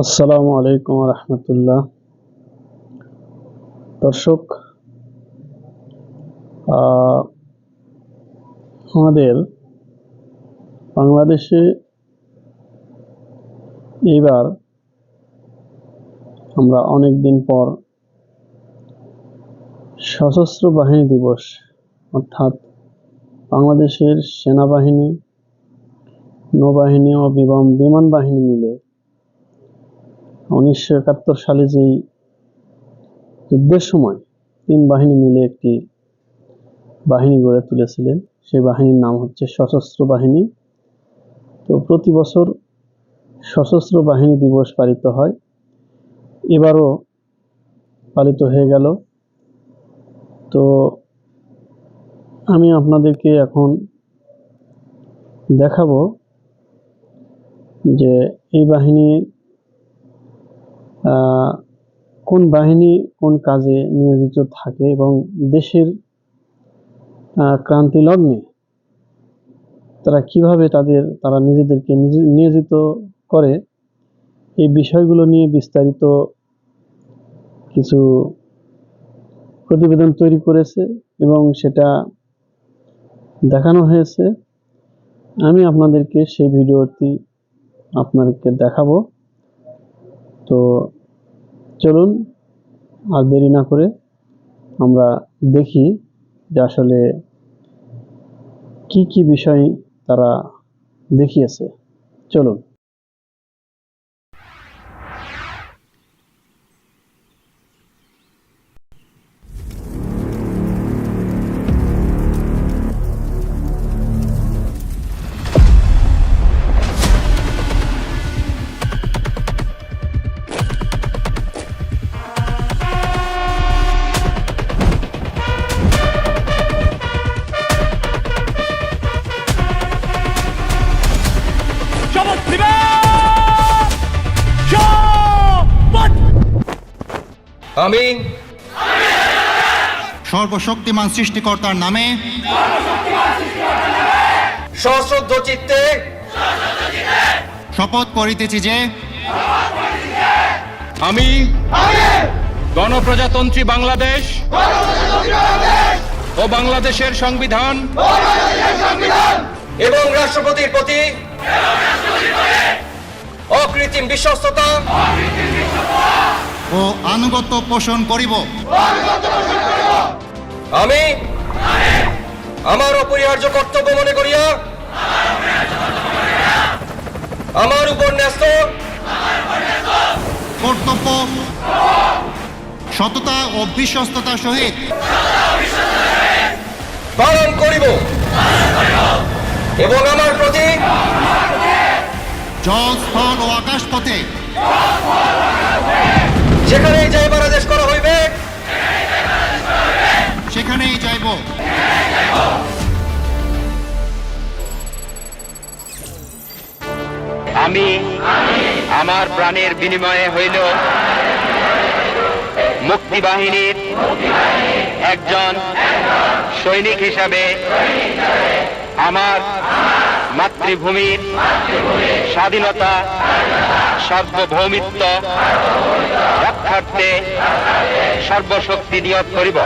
আসসালামু আলাইকুম রহমতুল্লাহ। দর্শক আমাদের বাংলাদেশে এইবার আমরা অনেক দিন পর সশস্ত্র বাহিনী দিবস, অর্থাৎ বাংলাদেশের সেনাবাহিনী নৌবাহিনী ও বিমান বাহিনী মিলে উনিশশো একাত্তর সালে যেই যুদ্ধের সময় তিন বাহিনী মিলে একটি বাহিনী গড়ে তুলেছিলেন, সেই বাহিনীর নাম হচ্ছে সশস্ত্র বাহিনী। তো প্রতি বছর সশস্ত্র বাহিনী দিবস পালিত হয়। এবারও পালিত হয়ে গেল। তো আমি আপনাদেরকে এখন দেখাবো যে এই বাহিনী কোন বাহিনী কোন কাজে নিয়োজিত থাকে এবং দেশের ক্রান্তি লগ্নে তারা কীভাবে তাদের, তারা নিজেদেরকে নিজে- নিয়োজিত করে, এই বিষয়গুলো নিয়ে বিস্তারিত কিছু প্রতিবেদন তৈরি করেছে এবং সেটা দেখানো হয়েছে। আমি আপনাদেরকে সেই ভিডিওটি আপনাদেরকে দেখাবো। তো চলুন, আর দেরি না করে আমরা দেখি যে আসলে কি কি বিষয় তারা দেখিয়েছে। চলুন। সর্বশক্তিমান সৃষ্টিকর্তার নামে। সশ্রদ্ধ চিত্তে। শপথ করিতেছি যে আমি গণপ্রজাতন্ত্রী বাংলাদেশ ও বাংলাদেশের সংবিধান এবং রাষ্ট্রপতির প্রতি অকৃত্রিম বিশ্বস্ততা ও আনুগত্য পোষণ করিব। আমি? আমার অপরিহার্য কর্তব্য মনে করিয়া? আমার উপর ন্যস্ত? কর্তব্য সততা ও বিশ্বস্ততার সহিত পালন করিব। এবং আমার প্রতি জল স্থল ও আকাশ পথে যেখানেই যাইবার আদেশ করা সেখানেই যাইব। আমি, আমার প্রাণের বিনিময়ে হইল মুক্তিবাহিনীর একজন সৈনিক হিসাবে আমার মাতৃভূমির স্বাধীনতা, সার্বভৌমিত্ব রক্ষার্থে সর্বশক্তি নিয়োগ করিব।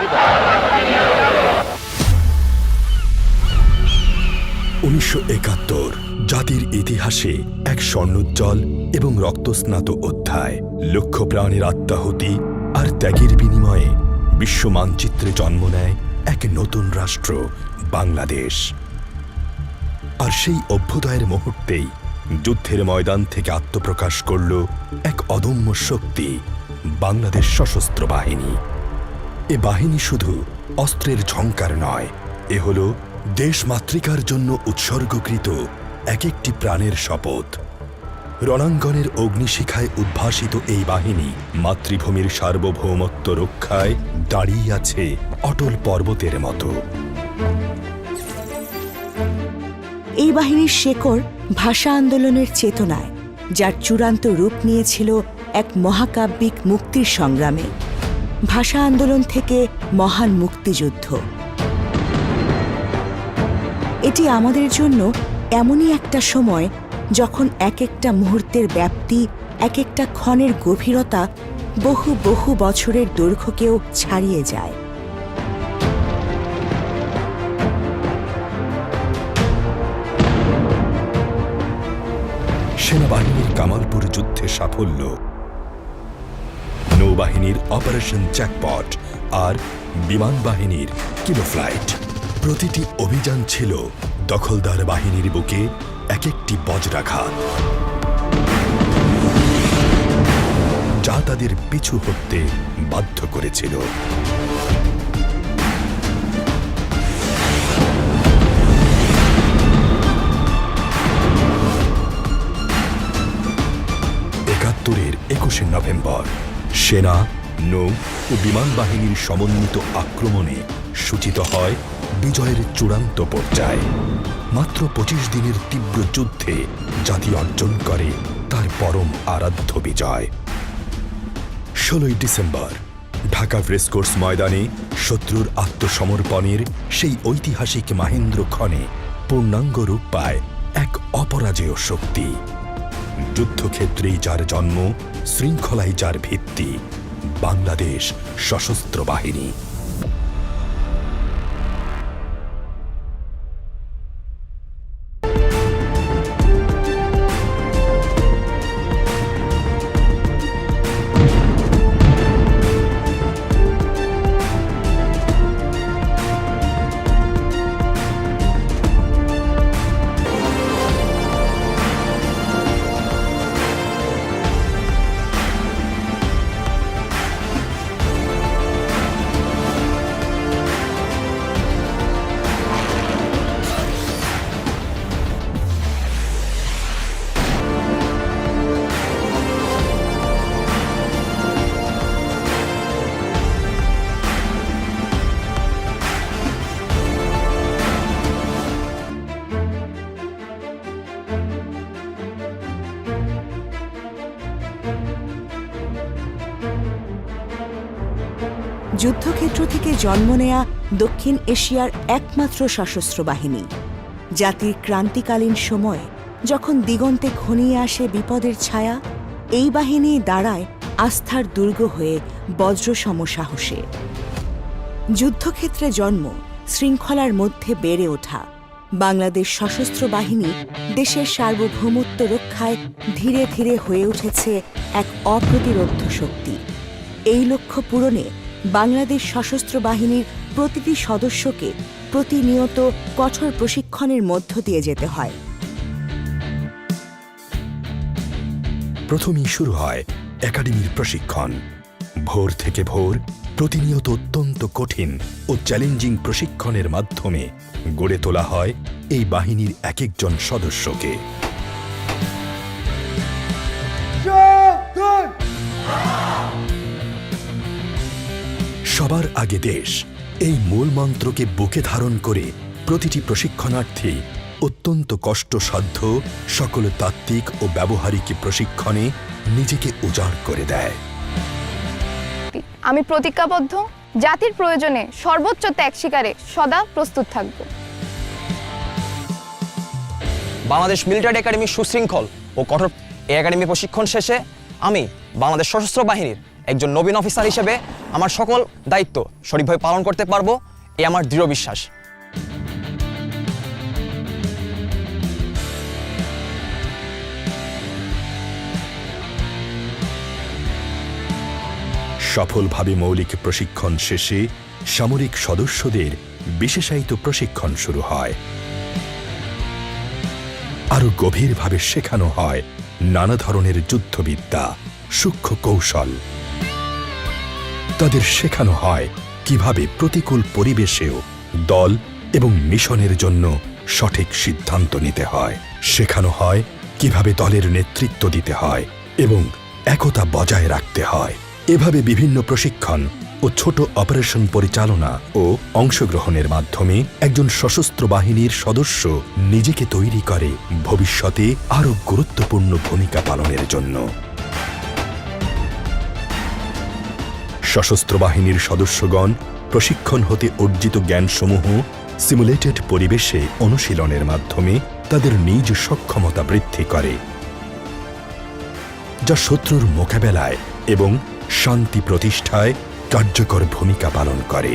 উনিশশো একাত্তর, জাতির ইতিহাসে এক স্বর্ণোজ্জ্বল এবং রক্তস্নাত অধ্যায়। লক্ষ প্রাণের আত্মাহুতি আর ত্যাগের বিনিময়ে বিশ্ব মানচিত্রে জন্ম নেয় এক নতুন রাষ্ট্র, বাংলাদেশ। আর সেই অভ্যুদয়ের মুহূর্তেই যুদ্ধের ময়দান থেকে আত্মপ্রকাশ করল এক অদম্য শক্তি বাংলাদেশ সশস্ত্র বাহিনী। এ বাহিনী শুধু অস্ত্রের ঝংকার নয়, এ হল দেশ মাতৃকার জন্য উৎসর্গকৃত এক একটি প্রাণের শপথ। রণাঙ্গনের অগ্নিশিখায় উদ্ভাসিত এই বাহিনী মাতৃভূমির সার্বভৌমত্ব রক্ষায় দাঁড়িয়ে আছে অটল পর্বতের মতো। এই বাহিনীর শেকড় ভাষা আন্দোলনের চেতনায়, যার চূড়ান্ত রূপ নিয়েছিল এক মহাকাব্যিক মুক্তির সংগ্রামে ভাষা আন্দোলন থেকে মহান মুক্তিযুদ্ধ। এটি আমাদের জন্য এমনই একটা সময় যখন এক একটা মুহূর্তের ব্যাপ্তি, এক একটা ক্ষণের গভীরতা বহু বহু বছরের দৈর্ঘ্যকেও ছাড়িয়ে যায়। সেনাবাহিনীর কামালপুর যুদ্ধে সাফল্য নৌবাহিনীর অপারেশন জ্যাকপট আর বিমান বাহিনীর কিলো ফ্লাইট। প্রতিটি অভিযান ছিল দখলদার বাহিনীর বুকে এক একটি বজ্রাঘাত। যা তাদের পিছু হটতে বাধ্য করেছিল। একাত্তরের একুশে নভেম্বর সেনা, নৌ ও বিমান বাহিনীর সমন্বিত আক্রমণে সূচিত হয় বিজয়ের চূড়ান্ত পর্যায়। মাত্র পঁচিশ দিনের তীব্র যুদ্ধে জাতি অর্জন করে তার পরম আরাধ্য বিজয়। ষোলোই ডিসেম্বর, ঢাকা রেসকোর্স ময়দানে শত্রুর আত্মসমর্পণের সেই ঐতিহাসিক মাহেন্দ্র ক্ষণে পূর্ণাঙ্গ রূপ পায় এক অপরাজেয় শক্তি। যুদ্ধক্ষেত্রেই যার জন্ম শৃঙ্খলাই যার ভিত্তি বাংলাদেশ সশস্ত্র বাহিনী। যুদ্ধক্ষেত্র থেকে জন্ম নেয়া দক্ষিণ এশিয়ার একমাত্র সশস্ত্র বাহিনী। জাতির ক্রান্তিকালীন সময় যখন দিগন্তে ঘনিয়ে আসে বিপদের ছায়া, এই বাহিনী দাঁড়ায় আস্থার দুর্গ হয়ে বজ্রসম সাহসে যুদ্ধক্ষেত্রে জন্ম শৃঙ্খলার মধ্যে বেড়ে ওঠা বাংলাদেশ সশস্ত্র বাহিনী দেশের সার্বভৌমত্ব রক্ষায় ধীরে ধীরে হয়ে উঠেছে এক অপ্রতিরোধ্য শক্তি। এই লক্ষ্য পূরণে বাংলাদেশ সশস্ত্র বাহিনীর প্রতিটি সদস্যকে প্রতিনিয়ত কঠোর প্রশিক্ষণের মধ্য দিয়ে যেতে হয়। প্রথমেই শুরু হয় একাডেমির প্রশিক্ষণ। ভোর থেকে ভোর প্রতিনিয়ত অত্যন্ত কঠিন ও চ্যালেঞ্জিং প্রশিক্ষণের মাধ্যমে গড়ে তোলা হয় এই বাহিনীর এক একজন সদস্যকে। সবার আগে দেশ এই মূল মন্ত্রকে বুকে ধারণ করে প্রতিটি প্রশিক্ষণার্থী অত্যন্ত কষ্টসাধ্য সকল তাত্ত্বিক ও ব্যবহারিক প্রশিক্ষণে নিজেকে উজাড় করে দেয়। আমি প্রতিজ্ঞাবদ্ধ। জাতির প্রয়োজনে সর্বোচ্চ ত্যাগ স্বীকারে সদা প্রস্তুত থাকব। বাংলাদেশ মিলিটারি একাডেমি সুশৃঙ্খল ও কঠোর এই একাডেমি প্রশিক্ষণ শেষে আমি বাংলাদেশ সশস্ত্র বাহিনীর একজন নবীন অফিসার হিসেবে আমার সকল দায়িত্ব সঠিকভাবে পালন করতে পারব, এ আমার দৃঢ় বিশ্বাস। সফলভাবে মৌলিক প্রশিক্ষণ শেষে সামরিক সদস্যদের বিশেষায়িত প্রশিক্ষণ শুরু হয়। আরও গভীরভাবে শেখানো হয় নানা ধরনের যুদ্ধবিদ্যা, সূক্ষ্ম কৌশল। তাদের শেখানো হয় কীভাবে প্রতিকূল পরিবেশেও দল এবং মিশনের জন্য সঠিক সিদ্ধান্ত নিতে হয়। শেখানো হয় কীভাবে দলের নেতৃত্ব দিতে হয় এবং একতা বজায় রাখতে হয়। এভাবে বিভিন্ন প্রশিক্ষণ ও ছোট অপারেশন পরিচালনা ও অংশগ্রহণের মাধ্যমে একজন সশস্ত্র বাহিনীর সদস্য নিজেকে তৈরি করে ভবিষ্যতে আরও গুরুত্বপূর্ণ ভূমিকা পালনের জন্য। সশস্ত্র বাহিনীর সদস্যগণ প্রশিক্ষণ হতে অর্জিত জ্ঞানসমূহ সিমুলেটেড পরিবেশে অনুশীলনের মাধ্যমে তাদের নিজ সক্ষমতা বৃদ্ধি করে, যা শত্রুর মোকাবেলায় এবং শান্তি প্রতিষ্ঠায় কার্যকর ভূমিকা পালন করে।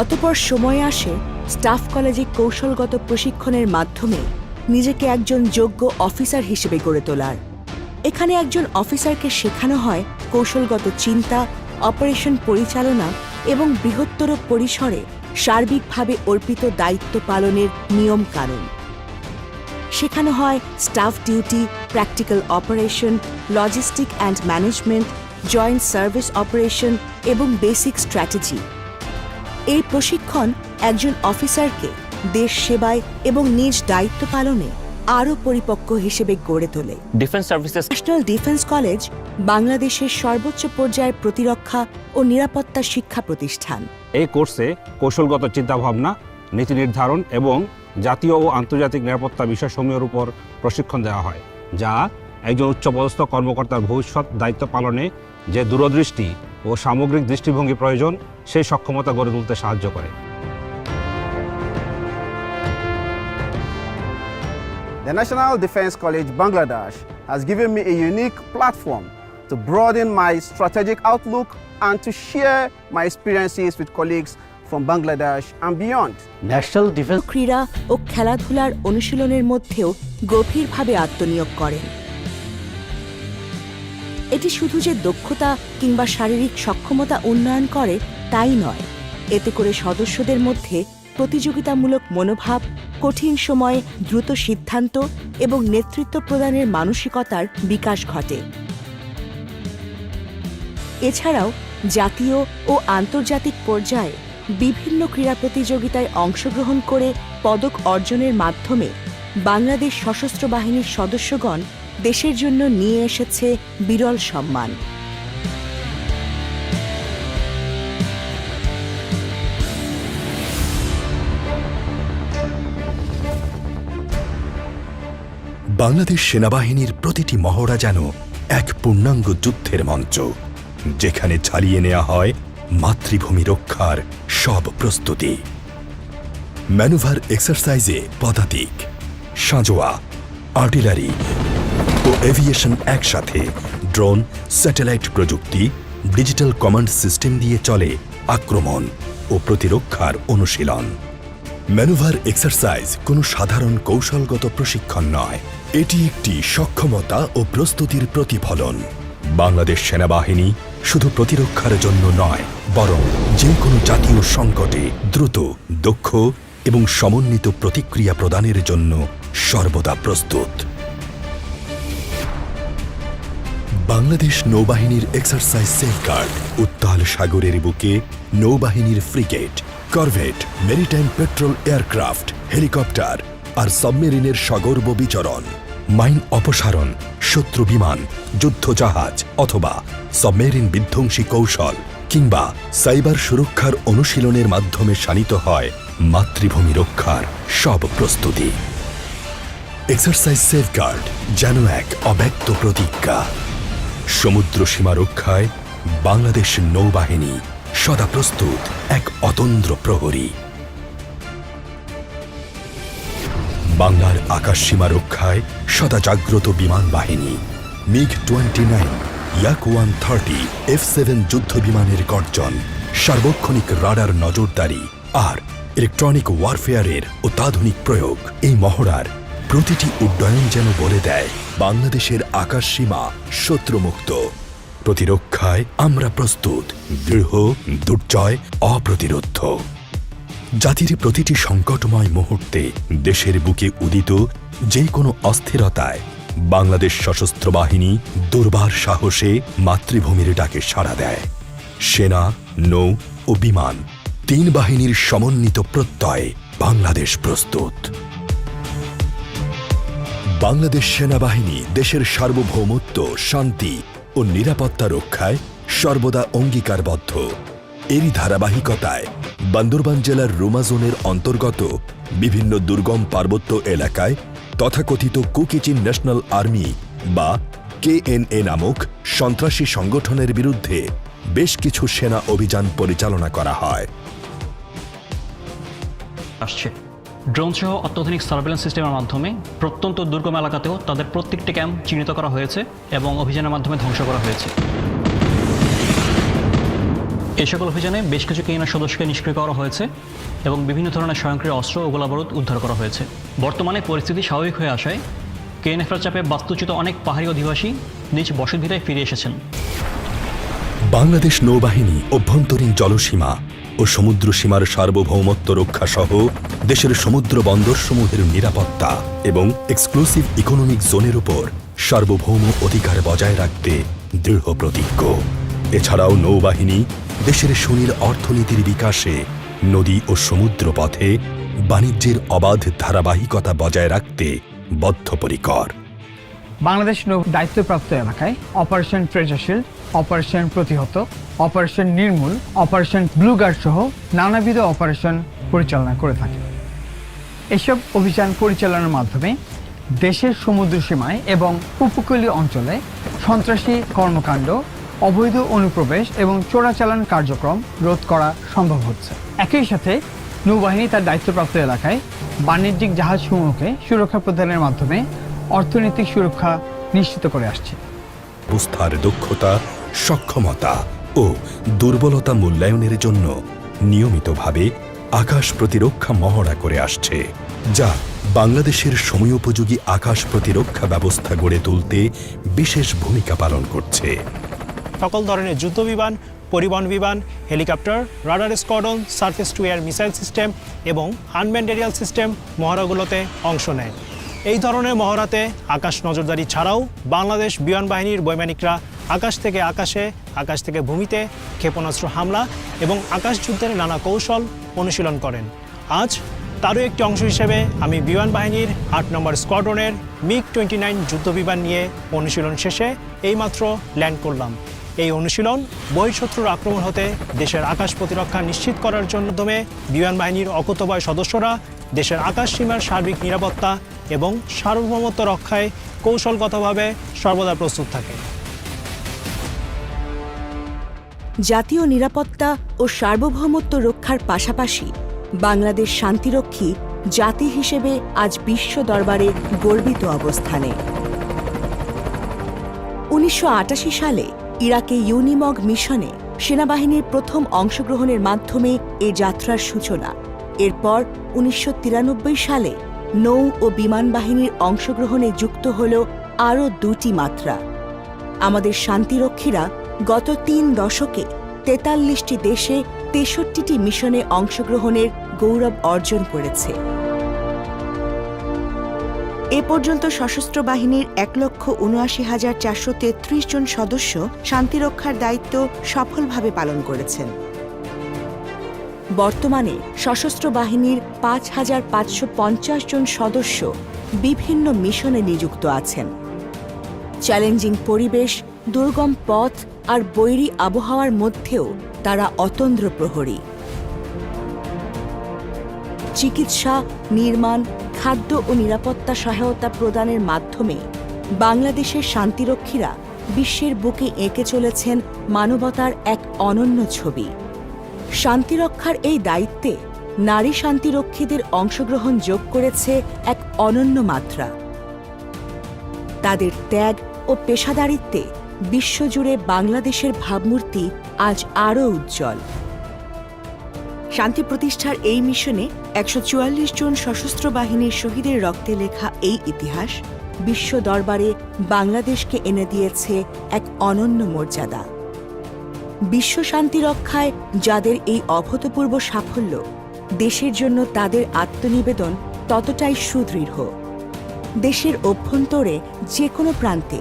অতপর সময় আসে স্টাফ কলেজে কৌশলগত প্রশিক্ষণের মাধ্যমে নিজেকে একজন যোগ্য অফিসার হিসেবে গড়ে তোলার। এখানে একজন অফিসারকে শেখানো হয় কৌশলগত চিন্তা, অপারেশন পরিচালনা এবং বৃহত্তর পরিসরে সার্বিকভাবে অর্পিত দায়িত্ব পালনের নিয়ম কানুন। শেখানো হয় staff duty, practical operation, logistic and management, joint service operation এবং বেসিক স্ট্র্যাটেজি। এই প্রশিক্ষণ একজন অফিসারকে দেশ সেবায় এবং নিজ দায়িত্ব পালনে আরও পরিপক্ক হিসেবে গড়ে তোলে। Defence Services National Defence College বাংলাদেশের সর্বোচ্চ পর্যায়ের প্রতিরক্ষা ও নিরাপত্তা শিক্ষা প্রতিষ্ঠান। এই কোর্সে কৌশলগত চিন্তাভাবনা নীতি নির্ধারণ এবং জাতীয় ও আন্তর্জাতিক নিরাপত্তা বিষয়সমূহের উপর প্রশিক্ষণ দেওয়া হয় যা একজন উচ্চপদস্থ কর্মকর্তার ভবিষ্যৎ দায়িত্ব পালনে যে দূরদৃষ্টি ও সামগ্রিক দৃষ্টিভঙ্গি প্রয়োজন সেই সক্ষমতা গড়ে তুলতে সাহায্য করে। The National Defense College Bangladesh has given me a unique platform to broaden my strategic outlook and to share my experiences with colleagues from Bangladesh and beyond. National Defence ক্রীড়া ও খেলাধুলার অনুশীলনের মধ্যেও গভীরভাবে আত্মনিয়োগ করেন এটি শুধু যে দক্ষতা কিংবা শারীরিক সক্ষমতা উন্নয়ন করে তাই নয় এতে করে সদস্যদের মধ্যে প্রতিযোগিতামূলক মনোভাব, কঠিন সময়ে দ্রুত সিদ্ধান্ত এবং নেতৃত্ব প্রদানের মানসিকতার বিকাশ ঘটে। এছাড়াও, জাতীয় ও আন্তর্জাতিক পর্যায়ে বিভিন্ন ক্রীড়া প্রতিযোগিতায় অংশগ্রহণ করে পদক অর্জনের মাধ্যমে বাংলাদেশ সশস্ত্র বাহিনীর সদস্যগণ দেশের জন্য নিয়ে এসেছে বিরল সম্মান। বাংলাদেশ সেনাবাহিনীর প্রতিটি মহড়া যেন এক পূর্ণাঙ্গ যুদ্ধের মঞ্চ, যেখানে চালিয়ে নেওয়া হয় মাতৃভূমি রক্ষার সব প্রস্তুতি। ম্যানুভার এক্সারসাইজে পদাতিক, সাঁজোয়া, আর্টিলারি ও এভিয়েশন একসাথে ড্রোন, স্যাটেলাইট প্রযুক্তি, ডিজিটাল কমান্ড সিস্টেম দিয়ে চলে আক্রমণ ও প্রতিরক্ষার অনুশীলন। ম্যানুভার এক্সারসাইজ কোনো সাধারণ কৌশলগত প্রশিক্ষণ নয় এটি একটি সক্ষমতা ও প্রস্তুতির প্রতিফলন। বাংলাদেশ সেনাবাহিনী শুধু প্রতিরক্ষার জন্য নয়, বরং যে কোনো জাতীয় সংকটে দ্রুত, দক্ষ এবং সমন্বিত প্রতিক্রিয়া প্রদানের জন্য সর্বদা প্রস্তুত। বাংলাদেশ নৌবাহিনীর এক্সারসাইজ সেফগার্ড উত্তাল সাগরের বুকে নৌবাহিনীর frigate, corvette, maritime patrol aircraft, helicopter আর সাবমেরিনের সগর্ব বিচরণ মাইন অপসারণ, শত্রু বিমান যুদ্ধজাহাজ অথবা সাবমেরিন বিধ্বংসী কৌশল কিংবা সাইবার সুরক্ষার অনুশীলনের মাধ্যমে শানিত হয় মাতৃভূমি রক্ষার সব প্রস্তুতি। এক্সারসাইজ সেফগার্ড যেন এক অব্যক্ত প্রতিজ্ঞা। সমুদ্র সীমা রক্ষায় বাংলাদেশ নৌবাহিনী সদা প্রস্তুত, এক অতন্দ্র প্রহরী। বাংলার আকাশ সীমা রক্ষায় সদা জাগ্রত বিমান বাহিনী। MiG twenty nine Yak one thirty, F seven যুদ্ধ বিমানের গর্জন, সার্বক্ষণিক রাডার নজরদারি আর ইলেকট্রনিক ওয়ারফেয়ারের অত্যাধুনিক প্রয়োগ এই মহড়ার প্রতিটি উড্ডয়ন যেন বলে দেয়, বাংলাদেশের আকাশ সীমা শত্রুমুক্ত। প্রতিরক্ষায় আমরা প্রস্তুত, দৃঢ়, দুর্জয় অপ্রতিরোধ জাতির প্রতিটি সংকটময় মুহূর্তে দেশের বুকে উদিত যে কোনো অস্থিরতায় বাংলাদেশ সশস্ত্র বাহিনী দুর্বার সাহসে মাতৃভূমির ডাকে সাড়া দেয়। সেনা, নৌ ও বিমান, তিন বাহিনীর সমন্বিত প্রত্যয় বাংলাদেশ প্রস্তুত। বাংলাদেশ সেনাবাহিনী দেশের সার্বভৌমত্ব, শান্তি ও নিরাপত্তা রক্ষায় সর্বদা অঙ্গীকারবদ্ধ। এরই ধারাবাহিকতায় বান্দরবান জেলার রুমা জোনের অন্তর্গত বিভিন্ন দুর্গম পার্বত্য এলাকায় তথাকথিত কুকিচিন ন্যাশনাল আর্মি বা কেএনএ নামক সন্ত্রাসী সংগঠনের বিরুদ্ধে বেশ কিছু সেনা অভিযান পরিচালনা করা হয়। আসছে। ড্রোন সহ অত্যাধুনিক সার্ভেলেন্স সিস্টেমের মাধ্যমে প্রত্যন্ত দুর্গম এলাকাতেও তাদের প্রত্যেকটি ক্যাম্প চিহ্নিত করা হয়েছে এবং অভিযানের মাধ্যমে ধ্বংস করা হয়েছে। এই সকল অভিযানে বেশ কিছু কেইনা সদস্যকে নিষ্ক্রিয় করা হয়েছে এবং বিভিন্ন ধরনের স্বয়ংক্রিয় অস্ত্র ও গোলাবারুদ উদ্ধার করা হয়েছে। বর্তমানে পরিস্থিতি স্বাভাবিক হয়ে আসায় কেএনএফের চাপে বাস্তুচ্যুত অনেক পাহাড়ি অধিবাসী নিজ বসতভিটায় ফিরে এসেছেন। বাংলাদেশ নৌবাহিনী অভ্যন্তরীণ জলসীমা ও সমুদ্র সীমার সার্বভৌমত্ব রক্ষা সহ দেশের সমুদ্র বন্দরসমূহের নিরাপত্তা এবং এক্সক্লুসিভ ইকোনমিক জোনের উপর সার্বভৌম অধিকার বজায় রাখতে দৃঢ় প্রতিজ্ঞ। এছাড়াও নৌবাহিনী দেশের সুনীল অর্থনীতির বিকাশে নদী ও সমুদ্র পথে বাণিজ্যের অবাধ ধারাবাহিকতা বজায় রাখতে বদ্ধপরিকর। বাংলাদেশ নৌ দায়িত্বপ্রাপ্ত এলাকায় অপারেশন ট্রেজার অপারেশন প্রতিহত, অপারেশন নির্মূল, অপারেশন ব্লুগার্ড সহ নানাবিধ অপারেশন পরিচালনা করে থাকে। এসব অভিযান পরিচালনার মাধ্যমে দেশের সমুদ্র সীমায় এবং উপকূলীয় অঞ্চলে সন্ত্রাসী কর্মকাণ্ড অবৈধ অনুপ্রবেশ এবং চোরাচালান কার্যক্রম রোধ করা সম্ভব হচ্ছে। একই সাথে নৌবাহিনী তার দায়িত্বপ্রাপ্ত এলাকায় বাণিজ্যিক জাহাজসমূহকে সুরক্ষা প্রদানের মাধ্যমে অর্থনৈতিক সুরক্ষা নিশ্চিত করে আসছে। অবস্থার দক্ষতা, সক্ষমতা ও দুর্বলতা মূল্যায়নের জন্য নিয়মিতভাবে আকাশ প্রতিরক্ষা মহড়া করে আসছে, যা বাংলাদেশের সময়োপযোগী আকাশ প্রতিরক্ষা ব্যবস্থা গড়ে তুলতে বিশেষ ভূমিকা পালন করছে। সকল ধরনের যুদ্ধ বিমান, পরিবহন বিমান, helicopter, radar squadron surface to air missile system এবং আনম্যান্ড এরিয়াল সিস্টেম মহড়াগুলোতে অংশ নেয়। এই ধরনের মহড়াতে আকাশ নজরদারি ছাড়াও বাংলাদেশ বিমান বাহিনীর বৈমানিকরা আকাশ থেকে আকাশে, আকাশ থেকে ভূমিতে ক্ষেপণাস্ত্র হামলা এবং আকাশ যুদ্ধের নানা কৌশল অনুশীলন করেন। আজ তারও একটি অংশ হিসেবে আমি বিমান বাহিনীর আট নম্বর স্কোয়াড্রনের মিগ টোয়েন্টি নাইন যুদ্ধ বিমান নিয়ে অনুশীলন শেষে এইমাত্র ল্যান্ড করলাম। এই অনুশীলন বহিঃশত্রুর আক্রমণ হতে দেশের আকাশ প্রতিরক্ষা নিশ্চিত করার জন্য মাধ্যমে বিমান বাহিনীর অকুতবয় সদস্যরা দেশের আকাশ সীমার সার্বিক নিরাপত্তা এবং সার্বভৌমত্ব রক্ষায় কৌশলগতভাবে সর্বদা প্রস্তুত থাকে। জাতীয় নিরাপত্তা ও সার্বভৌমত্ব রক্ষার পাশাপাশি বাংলাদেশ শান্তিরক্ষী জাতি হিসেবে আজ বিশ্ব দরবারে গর্বিত অবস্থানে। উনিশশো আটাশি সালে ইরাকে ইউনিমগ মিশনে সেনাবাহিনীর প্রথম অংশগ্রহণের মাধ্যমে এ যাত্রার সূচনা। এরপর উনিশশো তিরানব্বই সালে নৌ ও বিমান বাহিনীর অংশগ্রহণে যুক্ত হল আরও দুটি মাত্রা। আমাদের শান্তিরক্ষীরা গত তিন দশকে তেতাল্লিশটি দেশে তেষট্টিটি মিশনে অংশগ্রহণের গৌরব অর্জন করেছে। এ পর্যন্ত সশস্ত্র বাহিনীর এক লক্ষ উনআশি হাজার চারশো তেত্রিশ জন সদস্য শান্তিরক্ষার দায়িত্ব সফলভাবে পালন করেছেন। বর্তমানে সশস্ত্র বাহিনীর পাঁচ হাজার পাঁচশো পঞ্চাশ জন সদস্য বিভিন্ন মিশনে নিযুক্ত আছেন। চ্যালেঞ্জিং পরিবেশ, দুর্গম পথ আর বৈরী আবহাওয়ার মধ্যেও তারা অতন্দ্র প্রহরী। চিকিৎসা, নির্মাণ খাদ্য ও নিরাপত্তা সহায়তা প্রদানের মাধ্যমে বাংলাদেশের শান্তিরক্ষীরা বিশ্বের বুকে এঁকে চলেছেন মানবতার এক অনন্য ছবি। শান্তিরক্ষার এই দায়িত্বে নারী শান্তিরক্ষীদের অংশগ্রহণ যোগ করেছে এক অনন্য মাত্রা। তাদের ত্যাগ ও পেশাদারিত্বে বিশ্বজুড়ে বাংলাদেশের ভাবমূর্তি আজ আরও উজ্জ্বল। শান্তি প্রতিষ্ঠার এই মিশনে একশো চুয়াল্লিশ জন সশস্ত্র বাহিনীর শহীদের রক্তে লেখা এই ইতিহাস বিশ্ব দরবারে বাংলাদেশকে এনে দিয়েছে এক অনন্য মর্যাদা। বিশ্ব শান্তি রক্ষায় যাদের এই অভূতপূর্ব সাফল্য, দেশের জন্য তাদের আত্মনিবেদন ততটাই সুদৃঢ়। দেশের অভ্যন্তরে যে কোনো প্রান্তে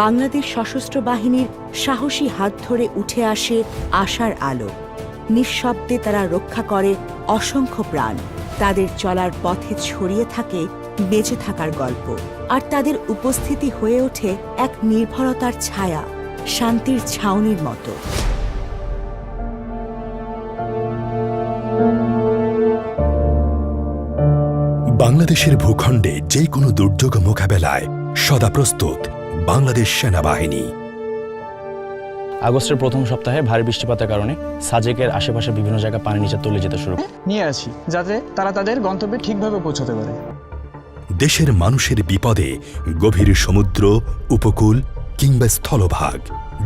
বাংলাদেশ সশস্ত্র বাহিনীর সাহসী হাত ধরে উঠে আসে আশার আলো। নিঃশব্দে তারা রক্ষা করে অসংখ্য প্রাণ। তাদের চলার পথে ছড়িয়ে থাকে, বেঁচে থাকার গল্প। আর তাদের উপস্থিতি হয়ে ওঠে এক নির্ভরতার ছায়া, শান্তির ছাউনির মতো। বাংলাদেশের ভূখণ্ডে যে কোনো দুর্যোগ মোকাবেলায় সদা প্রস্তুত বাংলাদেশ সেনাবাহিনী। আগস্টের প্রথম সপ্তাহে ভারী বৃষ্টিপাতের কারণে সাজেকের আশেপাশে বিভিন্ন জায়গায় পানি নিচে তলে যেতে শুরু নিয়ে আসি যাতে তারা তাদের গন্তব্যে ঠিকভাবে পৌঁছাতে পারে। দেশের মানুষের বিপদে গভীর সমুদ্র উপকূল কিংবা স্থলভাগ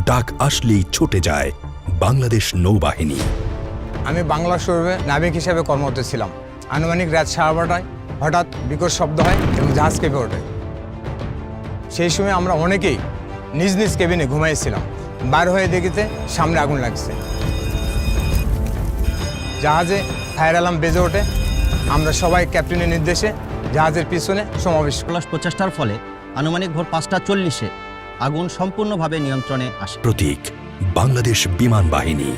ডাক আসলেই ছুটে যায় বাংলাদেশ নৌবাহিনী। আমি বাংলা শরীরে নাবিক হিসেবে কর্মরত ছিলাম। আনুমানিক রাত সাড়ে বারোটায় হঠাৎ বিকট শব্দ হয় এবং জাহাজ কেঁপে ওঠে। সেই সময় আমরা অনেকেই নিজ নিজ কেবিনে ঘুমাইছিলাম। বার হয়ে দেখিতে সামনে আগুন লাগছে। জাহাজে ফায়ার অ্যালার্ম বেজে ওঠে। আমরা সবাই ক্যাপ্টেনের নির্দেশে জাহাজের পিছনে সমাবেশ প্লাস প্রচেষ্টার ফলে আনুমানিক ভোর পাঁচটা চল্লিশে আগুন সম্পূর্ণভাবে নিয়ন্ত্রণে আসে। প্রতীক বাংলাদেশ বিমান বাহিনী।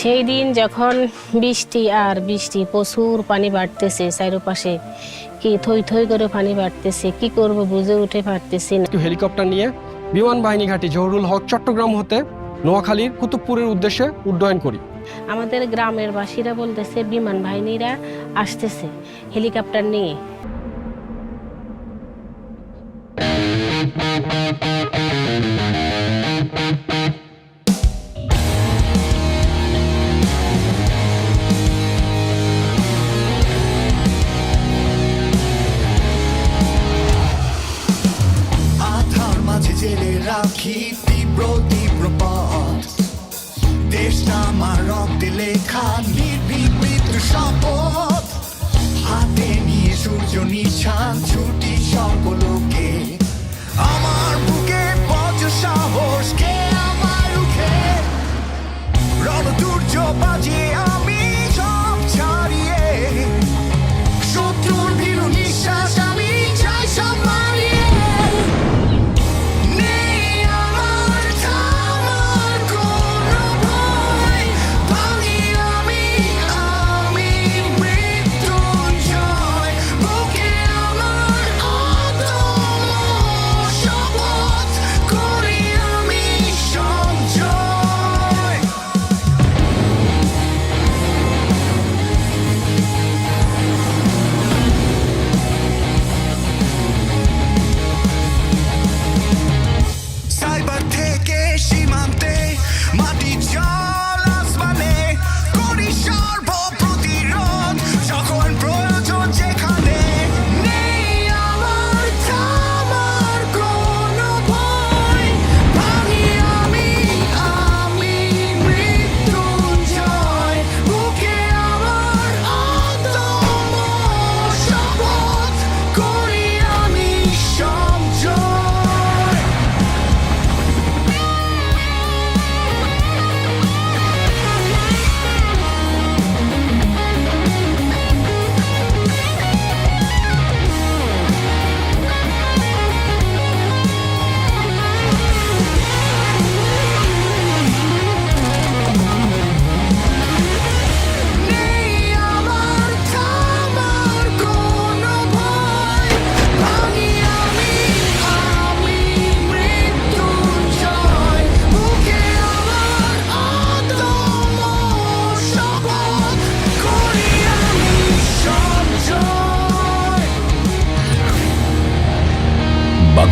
সেই দিন যখন বৃষ্টি আর বৃষ্টি প্রচুর পানি বাড়তেছে চারপাশে কি থই থই করে পানি বাড়তেছে কি করব বুঝে উঠে পারতেছি না। হেলিকপ্টার নিয়ে বিমান বাহিনী ঘাঁটি জহুরুল হক চট্টগ্রাম হতে নোয়াখালীর কুতুবপুরের উদ্দেশ্যে উড্ডয়ন করি। আমাদের গ্রামের বাসীরা বলতেছে, বিমান বাহিনীরা আসতেছে, হেলিকপ্টার নিয়ে।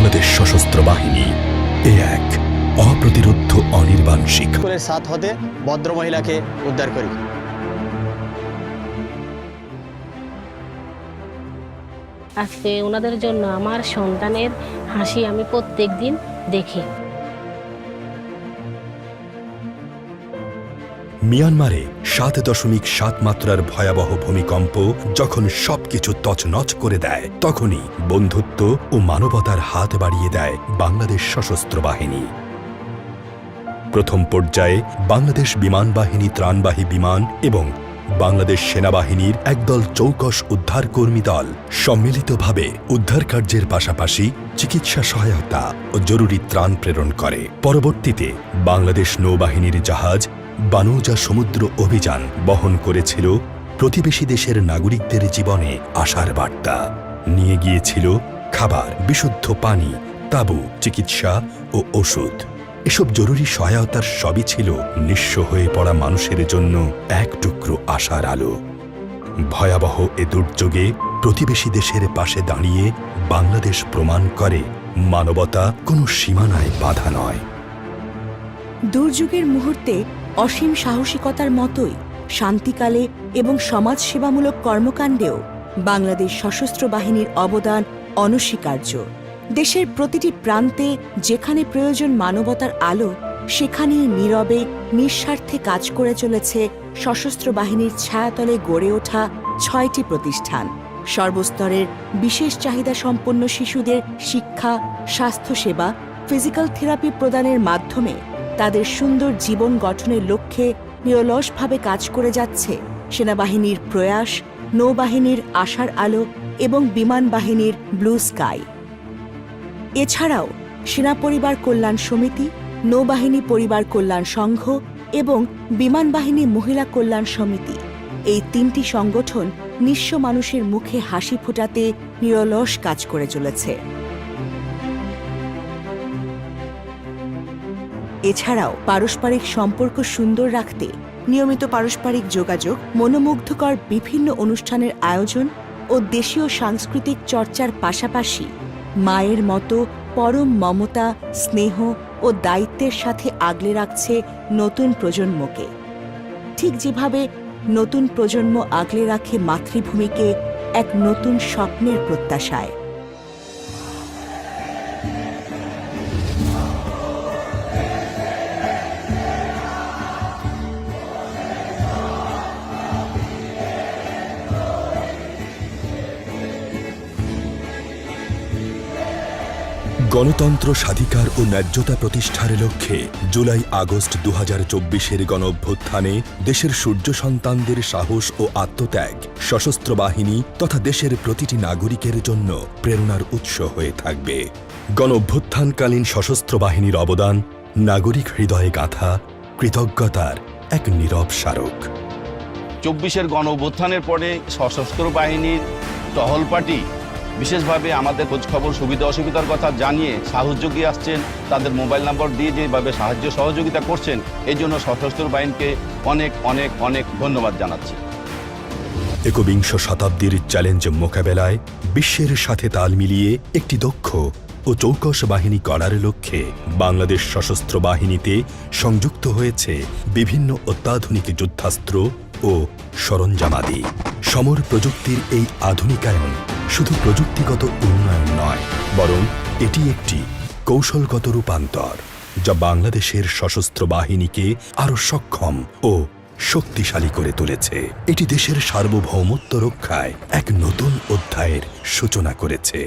বাংলাদেশ সশস্ত্র বাহিনী। এ এক অপ্রতিরোধ অনির্বাণ শিক্ষা সাত হতে ভদ্র মহিলাকে উদ্ধার করি। আজকে ওনাদের জন্য আমার সন্তানের হাসি আমি প্রত্যেক দিন দেখি। মিয়ানমারে সাত দশমিক সাত মাত্রার ভয়াবহ ভূমিকম্প যখন সবকিছু তছনছ করে দেয়, তখনই বন্ধুত্ব ও মানবতার হাত বাড়িয়ে দেয় বাংলাদেশ সশস্ত্র বাহিনী। প্রথম পর্যায়ে বাংলাদেশ বিমান বাহিনী ত্রাণবাহী বিমান এবং বাংলাদেশ সেনাবাহিনীর একদল চৌকস উদ্ধারকর্মী দল সম্মিলিতভাবে উদ্ধার কার্যের পাশাপাশি চিকিৎসা সহায়তা ও জরুরি ত্রাণ প্রেরণ করে। পরবর্তীতে বাংলাদেশ নৌবাহিনীর জাহাজ বানৌজা সমুদ্র অভিযান বহন করেছিল প্রতিবেশী দেশের নাগরিকদের জীবনে আশার বার্তা। নিয়ে গিয়েছিল খাবার, বিশুদ্ধ পানি, তাবু, চিকিৎসা ও ওষুধ। এসব জরুরি সহায়তার সবই ছিল নিঃস্ব হয়ে পড়া মানুষের জন্য এক টুকরো আশার আলো। ভয়াবহ এ দুর্যোগে প্রতিবেশী দেশের পাশে দাঁড়িয়ে বাংলাদেশ প্রমাণ করে মানবতা কোনো সীমানায় বাধা নয়। দুর্যোগের মুহূর্তে অসীম সাহসিকতার মতোই শান্তিকালে এবং সমাজসেবামূলক কর্মকাণ্ডেও বাংলাদেশ সশস্ত্র বাহিনীর অবদান অনস্বীকার্য। দেশের প্রতিটি প্রান্তে যেখানে প্রয়োজন মানবতার আলো, সেখানেই নীরবে, নিঃস্বার্থে কাজ করে চলেছে সশস্ত্র বাহিনীর ছায়াতলে গড়ে ওঠা ছয়টি প্রতিষ্ঠান। সর্বস্তরের বিশেষ চাহিদা সম্পন্ন শিশুদের শিক্ষা, স্বাস্থ্যসেবা, ফিজিক্যাল থেরাপি প্রদানের মাধ্যমে তাদের সুন্দর জীবন গঠনের লক্ষ্যে নিরলসভাবে কাজ করে যাচ্ছে। সেনাবাহিনীর প্রয়াস, নৌবাহিনীর আশার আলো এবং বিমান বাহিনীর ব্লু স্কাই। এছাড়াও, সেনা পরিবার কল্যাণ সমিতি, নৌবাহিনী পরিবার কল্যাণ সংঘ এবং বিমান বাহিনী মহিলা কল্যাণ সমিতি। এই তিনটি সংগঠন নিঃস্ব মানুষের মুখে হাসি ফোটাতে নিরলস কাজ করে চলেছে। এছাড়াও পারস্পরিক সম্পর্ক সুন্দর রাখতে নিয়মিত পারস্পরিক যোগাযোগ, মনোমুগ্ধকর বিভিন্ন অনুষ্ঠানের আয়োজন ও দেশীয় সাংস্কৃতিক চর্চার পাশাপাশি মায়ের মতো পরম মমতা, স্নেহ ও দায়িত্বের সাথে আগলে রাখছে নতুন প্রজন্মকে। ঠিক যেভাবে নতুন প্রজন্ম আগলে রাখে মাতৃভূমিকে, এক নতুন স্বপ্নের প্রত্যাশায়। গণতন্ত্র স্বাধিকার ও ন্যায্যতা প্রতিষ্ঠার লক্ষ্যে জুলাই আগস্ট দু হাজার চব্বিশের গণ অভ্যুত্থানে দেশের সূর্য সন্তানদের সাহস ও আত্মত্যাগ, সশস্ত্র বাহিনী তথা দেশের প্রতিটি নাগরিকের জন্য প্রেরণার উৎস হয়ে থাকবে। গণ অভ্যুত্থানকালীন সশস্ত্র বাহিনীর অবদান, নাগরিক হৃদয়ে গাঁথা, কৃতজ্ঞতার এক নীরব স্মারক। চব্বিশের গণ অভ্যুত্থানের পরে সশস্ত্র বাহিনীর টহল পার্টি বিশেষভাবে আমাদের খোঁজখবর সুবিধা অসুবিধার কথা জানিয়ে সাহস জুগিয়ে আসছেন। তাদের মোবাইল নম্বর দিয়ে যেভাবে সাহায্য সহযোগিতা করছেন, এই জন্য সশস্ত্র বাহিনীকে অনেক অনেক অনেক ধন্যবাদ জানাচ্ছি। একবিংশ শতাব্দীর চ্যালেঞ্জ মোকাবেলায় বিশ্বের সাথে তাল মিলিয়ে একটি দক্ষ ও চৌকস বাহিনী করার লক্ষ্যে বাংলাদেশ সশস্ত্র বাহিনীতে সংযুক্ত হয়েছে বিভিন্ন অত্যাধুনিক যুদ্ধাস্ত্র ও সরঞ্জামাদি। সমর প্রযুক্তির এই আধুনিকায়ন শুধু প্রযুক্তিগত উন্নয়ন নয়, বরং এটি একটি কৌশলগত রূপান্তর, যা বাংলাদেশের সশস্ত্র বাহিনীকে আরও সক্ষম ও শক্তিশালী করে তুলেছে। এটি দেশের সার্বভৌমত্ব রক্ষায় এক নতুন অধ্যায়ের সূচনা করেছে।